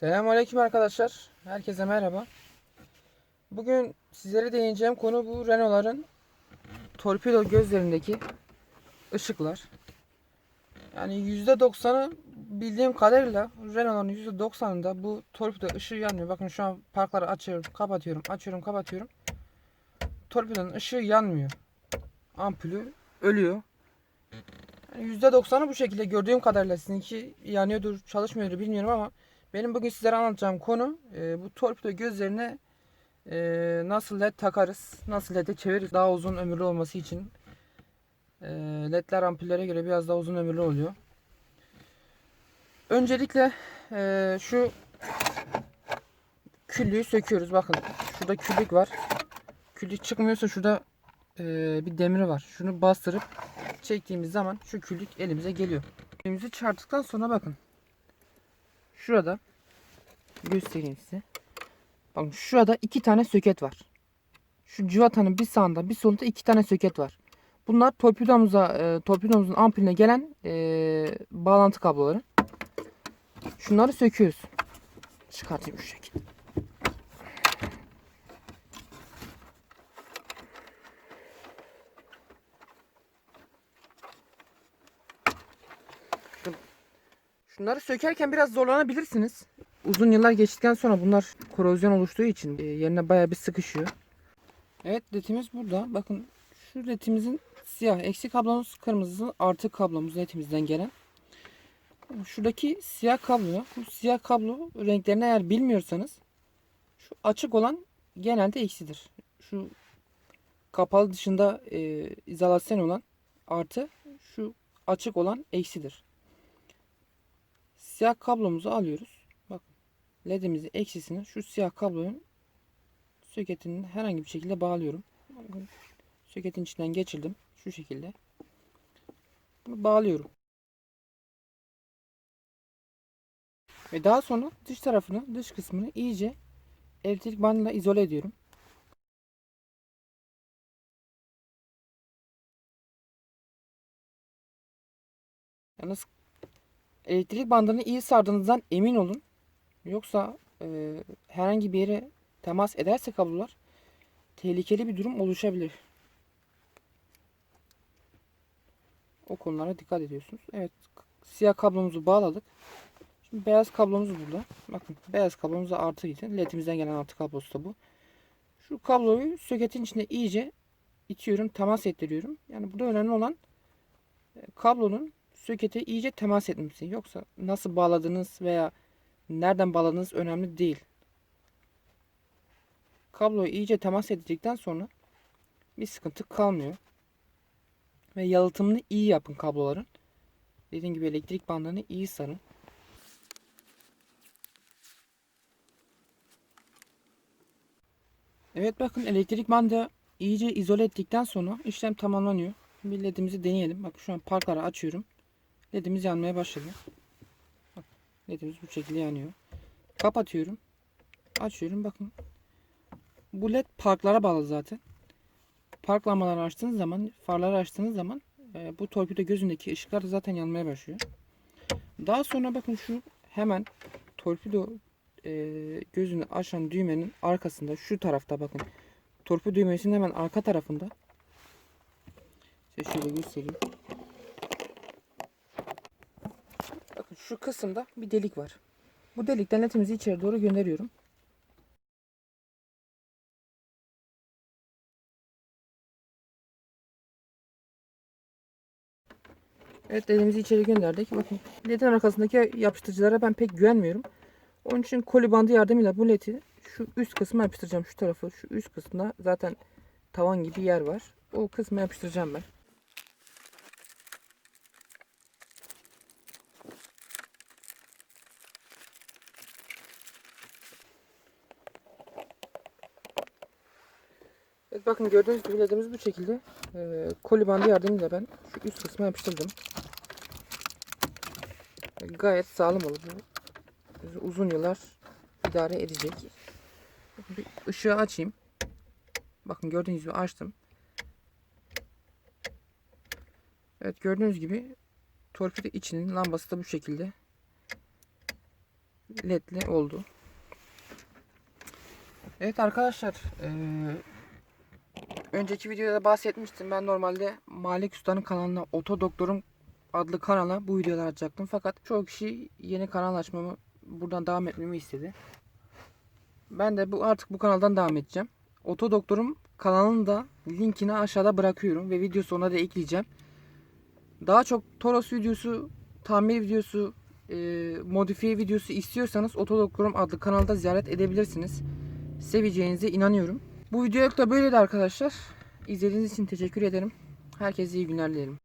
Selamünaleyküm arkadaşlar. Herkese merhaba. Bugün sizlere değineceğim konu bu Renault'ların torpido gözlerindeki ışıklar. Yani %90'ı bildiğim kadarıyla Renault'ların %90'ında bu torpido ışığı yanmıyor. Bakın şu an parkları açıyorum, kapatıyorum, açıyorum, kapatıyorum. Torpidonun ışığı yanmıyor. Ampulü ölüyor. Yani %90'ı bu şekilde gördüğüm kadarıyla sizinki yanıyordur, çalışmıyordur bilmiyorum ama benim bugün sizlere anlatacağım konu e, bu torpido gözlerine e, nasıl led takarız, nasıl led'e çeviririz daha uzun ömürlü olması için. E, ledler ampullere göre biraz daha uzun ömürlü oluyor. Öncelikle e, şu küllüğü söküyoruz. Bakın şurada küllük var. Küllük çıkmıyorsa şurada e, bir demiri var. Şunu bastırıp çektiğimiz zaman şu küllük elimize geliyor. Elimizi çıkarttıktan sonra bakın. Şurada göstereyim size. Bakın şurada iki tane söket var. Şu civatanın bir sağında bir solunda iki tane söket var. Bunlar torpidomuza, e, torpidomuzun ampulüne gelen e, bağlantı kabloları. Şunları söküyoruz. Çıkartayım şu şekilde. Şunları sökerken biraz zorlanabilirsiniz. Uzun yıllar geçtikten sonra bunlar korozyon oluştuğu için e, yerine bayağı bir sıkışıyor. Evet ledimiz burada. Bakın şu ledimizin siyah eksi kablomuz kırmızı artı kablomuz ledimizden gelen. Şuradaki siyah kablo, bu siyah kablo renklerini eğer bilmiyorsanız şu açık olan genelde eksidir. Şu kapalı dışında e, izolasyon olan artı şu açık olan eksidir. Siyah kablomuzu alıyoruz. Bakın ledimizi eksisini şu siyah kablonun soketinin herhangi bir şekilde bağlıyorum. Bakın, Soketin içinden geçirdim. Şu şekilde. Bunu bağlıyorum. Ve daha sonra dış tarafını, dış kısmını iyice elektrik bandıyla izole ediyorum. Yalnız elektrik bandını iyi sardığınızdan emin olun. Yoksa e, herhangi bir yere temas ederse kablolar tehlikeli bir durum oluşabilir. O konulara dikkat ediyorsunuz. Evet siyah kablomuzu bağladık. Şimdi beyaz kablomuz burada. Bakın beyaz kablomuz da artıydı. LED'imizden gelen artı kablosu da bu. Şu kabloyu soketin içinde iyice itiyorum, temas ettiriyorum. Yani burada önemli olan e, kablonun sokete iyice temas etmesi. Yoksa nasıl bağladığınız veya nereden bağladığınız önemli değil. Kabloyu iyice temas ettikten sonra bir sıkıntı kalmıyor. Ve yalıtımını iyi yapın kabloların. Dediğim gibi elektrik bandını iyi sarın. Evet bakın elektrik bandı iyice izole ettikten sonra işlem tamamlanıyor. Bir ledimizi deneyelim. Bak şu an parkları açıyorum. Ledimiz yanmaya başladı. Bak, ledimiz bu şekilde yanıyor. Kapatıyorum. Açıyorum bakın. Bu led parklara bağlı zaten. Park lambalarını açtığınız zaman, farları açtığınız zaman e, bu torpido gözündeki ışıklar zaten yanmaya başlıyor. Daha sonra bakın şu hemen torpido e, gözünü açan düğmenin arkasında şu tarafta bakın. Torpido düğmesinin hemen arka tarafında. Size şöyle göstereyim. Bakın şu kısımda bir delik var. Bu delikten ledimizi içeri doğru gönderiyorum. Evet ledimizi içeri gönderdik. Bakın ledin arkasındaki yapıştırıcılara ben pek güvenmiyorum. Onun için koli bandı yardımıyla bu ledi şu üst kısma yapıştıracağım. Şu tarafı şu üst kısmında zaten tavan gibi yer var. O kısma yapıştıracağım ben. Evet bakın gördüğünüz gibi ledimiz bu şekilde. Ee, koli yardımıyla ben şu üst kısma yapıştırdım. Gayet sağlam oldu. Bizi uzun yıllar idare edecek. Bir ışığı açayım. Bakın gördüğünüz gibi açtım. Evet gördüğünüz gibi torpido içinin lambası da bu şekilde. ledli oldu. Evet arkadaşlar eee, önceki videoda bahsetmiştim ben normalde Malik Usta'nın kanalına Oto Doktorum adlı kanala bu videoları açacaktım fakat çoğu kişi yeni kanal açmamı buradan devam etmemi istedi. Ben de bu artık bu kanaldan devam edeceğim. Oto Doktorum kanalının da linkini aşağıda bırakıyorum ve video sonuna da ekleyeceğim. Daha çok Toros videosu, tamir videosu, e, modifiye videosu istiyorsanız Oto Doktorum adlı kanalda ziyaret edebilirsiniz. Seveceğinize inanıyorum. Bu videoluk da böyleydi arkadaşlar. İzlediğiniz için teşekkür ederim. Herkese iyi günler dilerim.